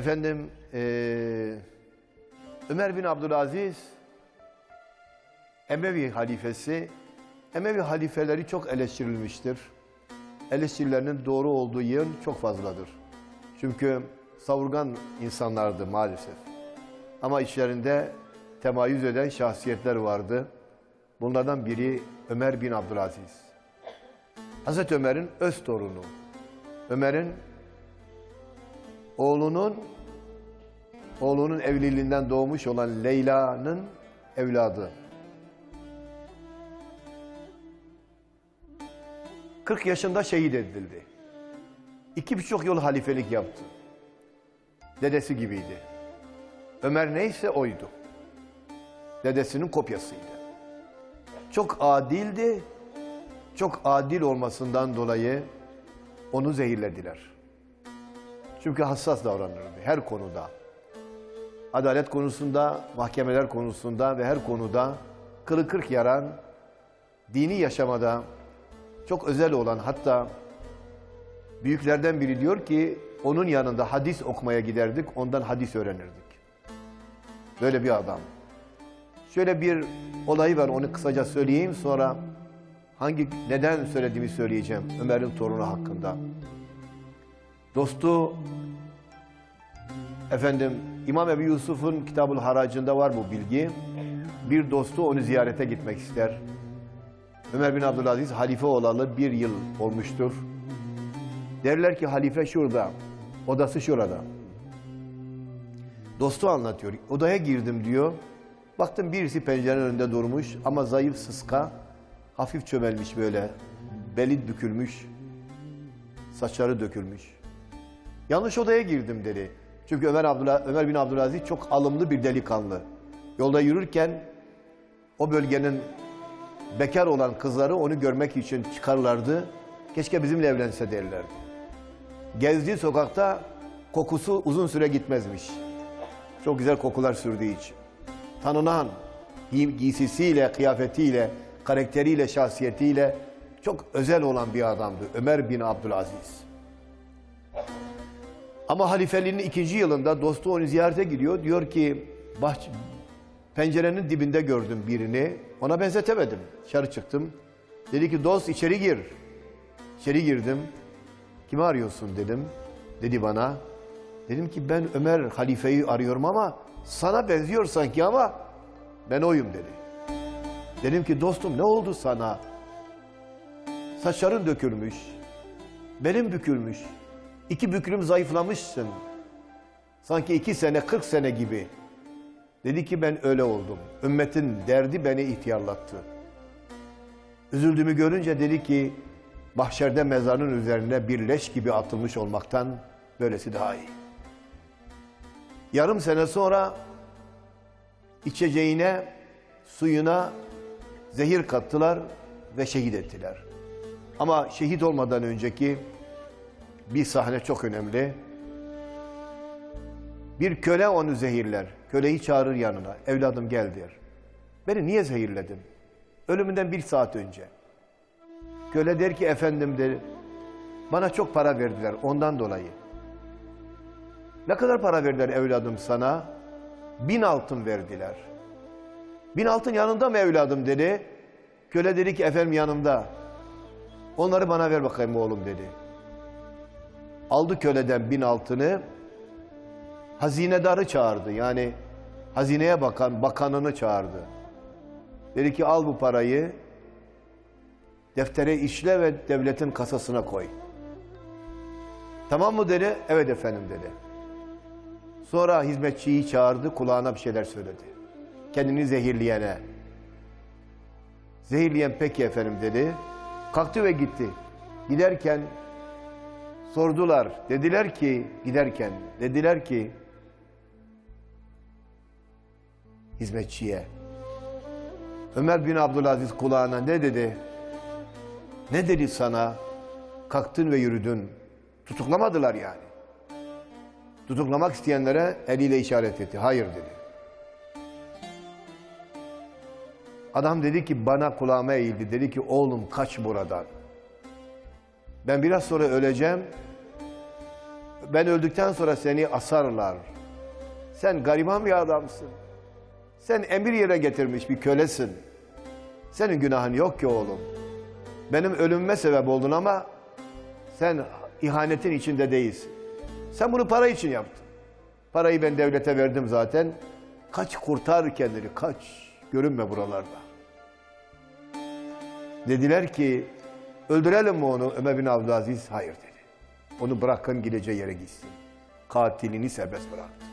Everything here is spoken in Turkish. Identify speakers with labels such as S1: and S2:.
S1: Efendim eee, Ömer bin Abdülaziz Emevi halifesi. Emevi halifeleri çok eleştirilmiştir. Eleştirilerinin doğru olduğu yön çok fazladır. Çünkü savurgan insanlardı maalesef. Ama içlerinde temayüz eden şahsiyetler vardı. Bunlardan biri Ömer bin Abdülaziz. Hazreti Ömer'in öz torunu. Ömer'in oğlunun oğlunun evliliğinden doğmuş olan Leyla'nın evladı. 40 yaşında şehit edildi. İki birçok yıl halifelik yaptı. Dedesi gibiydi. Ömer neyse oydu. Dedesinin kopyasıydı. Çok adildi. Çok adil olmasından dolayı onu zehirlediler. Çünkü hassas davranırdı her konuda. Adalet konusunda, mahkemeler konusunda ve her konuda kılı kırk yaran, dini yaşamada çok özel olan hatta büyüklerden biri diyor ki onun yanında hadis okumaya giderdik, ondan hadis öğrenirdik. Böyle bir adam. Şöyle bir olayı var onu kısaca söyleyeyim sonra hangi neden söylediğimi söyleyeceğim Ömer'in torunu hakkında. Dostu efendim İmam Ebu Yusuf'un Kitabul Haracında var bu bilgi. Bir dostu onu ziyarete gitmek ister. Ömer bin Abdülaziz halife olalı bir yıl olmuştur. Derler ki halife şurada, odası şurada. Dostu anlatıyor. Odaya girdim diyor. Baktım birisi pencerenin önünde durmuş ama zayıf sıska, hafif çömelmiş böyle. Beli bükülmüş, saçları dökülmüş. Yanlış odaya girdim dedi. Çünkü Ömer, Abdülha- Ömer bin Abdülaziz çok alımlı bir delikanlı. Yolda yürürken o bölgenin bekar olan kızları onu görmek için çıkarlardı. Keşke bizimle evlense derlerdi. Gezdiği sokakta kokusu uzun süre gitmezmiş. Çok güzel kokular sürdüğü için. Tanınan giy- giysisiyle, kıyafetiyle, karakteriyle, şahsiyetiyle çok özel olan bir adamdı Ömer bin Abdülaziz. Ama halifeliğinin ikinci yılında dostu onu ziyarete gidiyor. Diyor ki bahçe, pencerenin dibinde gördüm birini. Ona benzetemedim. Dışarı çıktım. Dedi ki dost içeri gir. İçeri girdim. Kimi arıyorsun dedim. Dedi bana. Dedim ki ben Ömer halifeyi arıyorum ama sana benziyor sanki ama ben oyum dedi. Dedim ki dostum ne oldu sana? Saçların dökülmüş. Belin bükülmüş. İki büklüm zayıflamışsın. Sanki iki sene, kırk sene gibi. Dedi ki ben öyle oldum. Ümmetin derdi beni ihtiyarlattı. Üzüldüğümü görünce dedi ki mahşerde mezarın üzerine bir leş gibi atılmış olmaktan böylesi daha iyi. Yarım sene sonra içeceğine, suyuna zehir kattılar ve şehit ettiler. Ama şehit olmadan önceki bir sahne çok önemli. Bir köle onu zehirler. Köleyi çağırır yanına. Evladım gel der. Beni niye zehirledin? Ölümünden bir saat önce. Köle der ki efendim der. Bana çok para verdiler ondan dolayı. Ne kadar para verdiler evladım sana? Bin altın verdiler. Bin altın yanında mı evladım dedi. Köle dedi ki efendim yanımda. Onları bana ver bakayım oğlum dedi. Aldı köleden bin altını, hazinedarı çağırdı. Yani hazineye bakan bakanını çağırdı. Dedi ki al bu parayı, deftere işle ve devletin kasasına koy. Tamam mı dedi? Evet efendim dedi. Sonra hizmetçiyi çağırdı, kulağına bir şeyler söyledi. Kendini zehirleyene. Zehirleyen peki efendim dedi. Kalktı ve gitti. Giderken sordular. Dediler ki giderken dediler ki hizmetçiye Ömer bin Abdülaziz kulağına ne dedi? Ne dedi sana? Kalktın ve yürüdün. Tutuklamadılar yani. Tutuklamak isteyenlere eliyle işaret etti. Hayır dedi. Adam dedi ki bana kulağıma eğildi. Dedi ki oğlum kaç buradan. Ben biraz sonra öleceğim. Ben öldükten sonra seni asarlar. Sen gariban bir adamsın. Sen emir yere getirmiş bir kölesin. Senin günahın yok ki oğlum. Benim ölümüme sebep oldun ama sen ihanetin içinde değilsin. Sen bunu para için yaptın. Parayı ben devlete verdim zaten. Kaç kurtar kendini kaç. Görünme buralarda. Dediler ki öldürelim mi onu? Ömer bin Abdülaziz hayır dedi. Onu bırakın gideceği yere gitsin. Katilini serbest bıraktı.